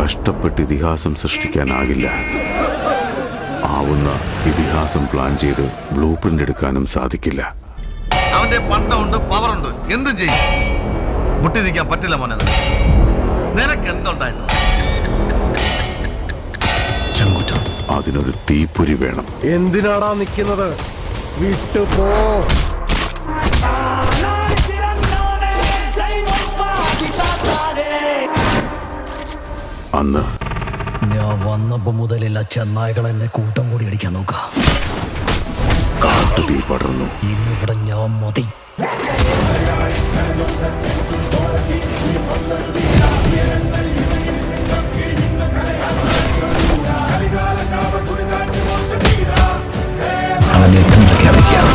കഷ്ടപ്പെട്ട് ഇതിഹാസം സൃഷ്ടിക്കാനാകില്ല. ആവുന്ന ഇതിഹാസം പ്ലാൻ ചെയ്ത് ബ്ലൂ പ്രിന്റ് എടുക്കാനും സാധിക്കില്ല. അവന്റെ പണ്ടമുണ്ട് പവറുണ്ട്. എന്തും ചെയ്യും. മുട്ടിരിക്കാൻ പറ്റില്ല മോനെ നിനക്ക്. എന്തുണ്ടായിരുന്നു അതിനൊരു തീപ്പൊരി വേണം. എന്തിനാടാ നിൽക്കുന്നത് വിട്ടു പോ അന്ന് ഞാൻ വന്നപ്പോ മുതലില്ല ചെന്നായകൾ എന്നെ കൂട്ടം കൂടി അടിക്കാൻ നോക്കാം. ഇനി ഇവിടെ ഞാൻ മതി. അവനെ യുദ്ധം പ്രഖ്യാപിക്കാം